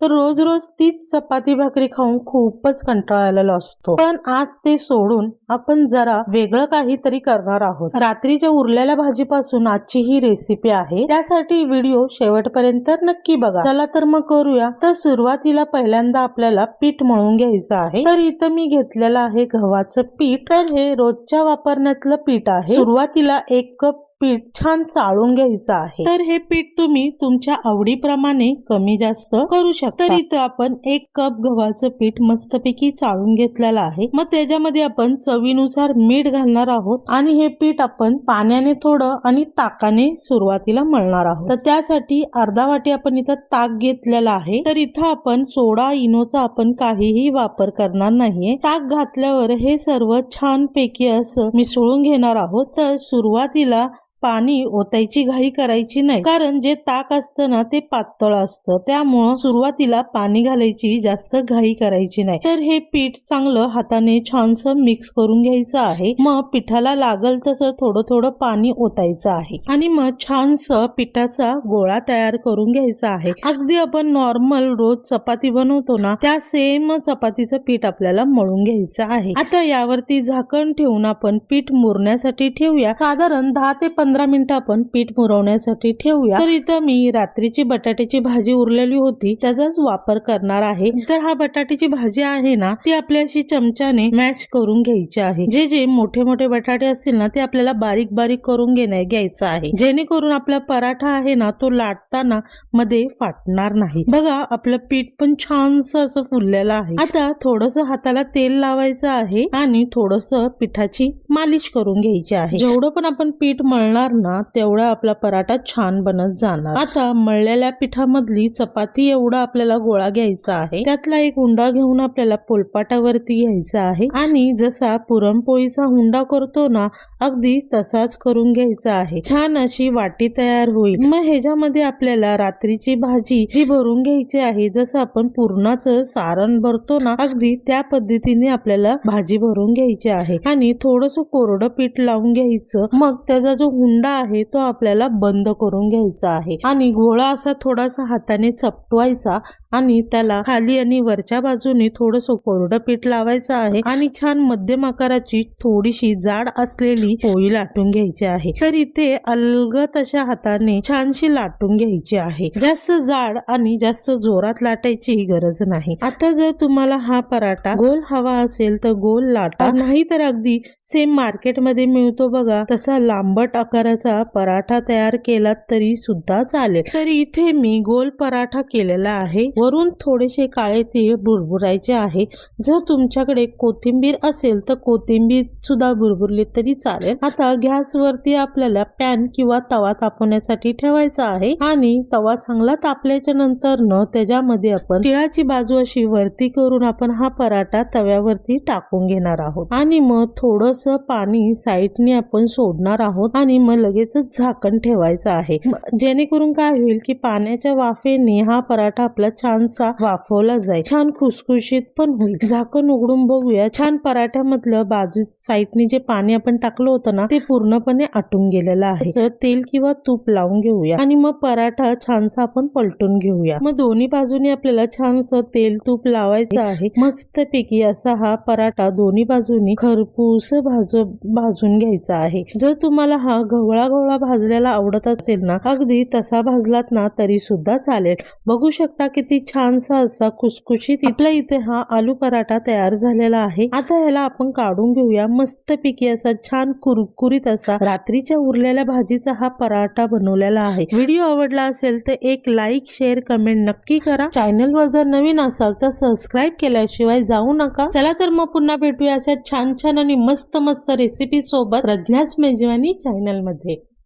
तर रोज रोज तीच चपाती भाकरी खाऊन खूपच कंटाळलेलो असतो. पण आज ते सोडून आपण जरा वेगळं काहीतरी करणार आहोत. रात्रीच्या उरलेल्या भाजीपासून आजची ही रेसिपी आहे. त्यासाठी व्हिडिओ शेवटपर्यंत नक्की बघा. चला तर मग करूया. तर सुरुवातीला पहिल्यांदा आपल्याला पीठ मळून घ्यायचं आहे. तर इथं मी घेतलेलं आहे गव्हाचं पीठ. तर हे रोजच्या वापरण्यातलं पीठ आहे. सुरुवातीला एक कप पीठ छान चाळून घ्यायचं आहे. तर हे पीठ तुम्ही तुमच्या आवडीप्रमाणे कमी जास्त करू शकता. तर इथं आपण एक कप गव्हाचं पीठ मस्तपैकी चाळून घेतलेलं आहे. मग त्याच्यामध्ये आपण चवीनुसार मीठ घालणार आहोत आणि हे पीठ आपण पाण्याने थोडं आणि ताकाने सुरुवातीला मळणार आहोत. तर त्यासाठी अर्धा वाटी आपण इथं ताक घेतलेला आहे. तर इथं आपण सोडा इनोचा आपण काहीही वापर करणार नाहीये. ताक घातल्यावर हे सर्व छान पैकी असं मिसळून घेणार आहोत. तर सुरुवातीला पाणी ओतायची घाई करायची नाही. कारण जे ताक असतं ना ते पातळ असतं. त्यामुळं सुरुवातीला पाणी घालायची जास्त घाई करायची नाही. तर हे पीठ चांगलं हाताने छानसं मिक्स करून घ्यायचं आहे. मग पिठाला लागल तसं थोडं थोडं पाणी ओतायचं आहे. आणि मग छानसं पिठाचा गोळा तयार करून घ्यायचा आहे. अगदी आपण नॉर्मल रोज चपाती बनवतो ना त्या सेम चपातीचं पीठ आपल्याला मळून घ्यायचं आहे. आता यावरती झाकण ठेवून आपण पीठ मुरण्यासाठी ठेवूया. साधारण दहा ते पंधरा पंधरा मिनिटं आपण पीठ मुरवण्यासाठी ठेवूया. तर इथं मी रात्रीची बटाट्याची भाजी उरलेली होती त्याचाच वापर करणार आहे. तर हा बटाट्याची भाजी आहे ना ती आपल्या अशी चमच्याने मॅश करून घ्यायची आहे. जे जे मोठे मोठे बटाटे असतील ना ते आपल्याला बारीक बारीक करून घेण्या घ्यायचं आहे. जेणेकरून आपला पराठा आहे ना तो लाटताना मध्ये फाटणार नाही. बघा आपलं पीठ पण छानस असं फुललेलं आहे. आता थोडस हाताला तेल लावायचं आहे आणि थोडस पिठाची मालिश करून घ्यायची आहे. जेवढं पण आपण पीठ मळणार ना तेवढा आपला पराठा छान बनत जाणार. आता मळलेल्या पिठामधली चपाती एवढा आपल्याला गोळा घ्यायचा आहे. त्यातला एक हुंडा घेऊन आपल्याला पोलपाटावरती घ्यायचा आहे. आणि जसा पुरणपोळीचा हुंडा करतो ना अगदी तसाच करून घ्यायचा आहे. छान अशी वाटी तयार होईल. मग ह्याच्यामध्ये आपल्याला रात्रीची भाजी जी भरून घ्यायची आहे जसं आपण पूर्णाचं सारण भरतो ना अगदी त्या पद्धतीने आपल्याला भाजी भरून घ्यायची आहे. आणि थोडस कोरडं पीठ लावून घ्यायचं. मग त्याचा जो हुंडा आहे तो आपल्याला बंद करून घ्यायचा आहे. आणि गोळा असा थोडासा हाताने चपटवायचा आणि त्याला खाली आणि वरच्या बाजूने थोडस कोरडं पीठ लावायचं आहे आणि छान मध्यम आकाराची थोडीशी जाड असलेली पोळी लाटून घ्यायची आहे. तर इथे अलगत अशा हाताने छानशी लाटून घ्यायची आहे. जास्त जाड आणि जास्त जोरात लाटायची गरज नाही. आता जर तुम्हाला हा पराठा गोल हवा असेल तर गोल लाटा. नाही तर अगदी सेम मार्केटमध्ये मिळतो बघा. तसा लांबट आकार आकाराचा पराठा तयार केला तरी सुद्धा चालेल. तर इथे मी गोल पराठा केलेला आहे. वरून थोडेसे काळे तीळ बुरबुरायचे आहे. जर तुमच्याकडे कोथिंबीर असेल तर कोथिंबीर सुद्धा बुरबुरली तरी चालेल. आता गॅस वरती आपल्याला पॅन किंवा तवा तापवण्यासाठी ठेवायचा आहे आणि तवा चांगला तापल्याच्या नंतर न त्याच्यामध्ये आपण तिळाची बाजू अशी वरती करून आपण हा पराठा तव्यावरती टाकून घेणार आहोत. आणि मग थोडस पाणी साईडने आपण सोडणार आहोत आणि मग लगेचच झाकण ठेवायचं आहे. जेणेकरून काय होईल की पाण्याच्या वाफेने हा पराठा आपला छानसा वाफवला जाईल. छान खुसखुशीत पण होईल. झाकण उघडून बघूया. छान पराठ्यामधलं बाजू साईडने जे पाणी आपण टाकलं होतं ना ते पूर्णपणे आटून गेलेलं आहे. तेल किंवा तूप लावून घेऊया. आणि मग पराठा छानसा आपण पलटून घेऊया. मग दोन्ही बाजूने आपल्याला छानसं तेल तूप लावायचं आहे. मस्तपैकी असा हा पराठा दोन्ही बाजूनी खरपूस भाज भाजून घ्यायचा आहे. जर तुम्हाला हा गवळा गवळा भाजलेला आवडत असेल ना अगदी तसा भाजलात ना तरी सुद्धा चालेल. बघू शकता किती छानसा असा खुसखुशीत आपल्या इथे हा आलू पराठा तयार झालेला आहे. आता ह्याला आपण काढून घेऊया. मस्तपैकी असा छान कुरकुरीत असा रात्रीच्या उरलेल्या भाजीचा हा पराठा बनवलेला आहे. व्हिडिओ आवडला असेल तर एक लाईक शेअर कमेंट नक्की करा. चॅनल वर जर नवीन असाल तर सबस्क्राईब केल्याशिवाय जाऊ नका. चला तर मग पुन्हा भेटूया अशा छान छान आणि मस्त मस्त रेसिपी सोबत. प्रज्ञाच मेजवानी चॅनल मध्ये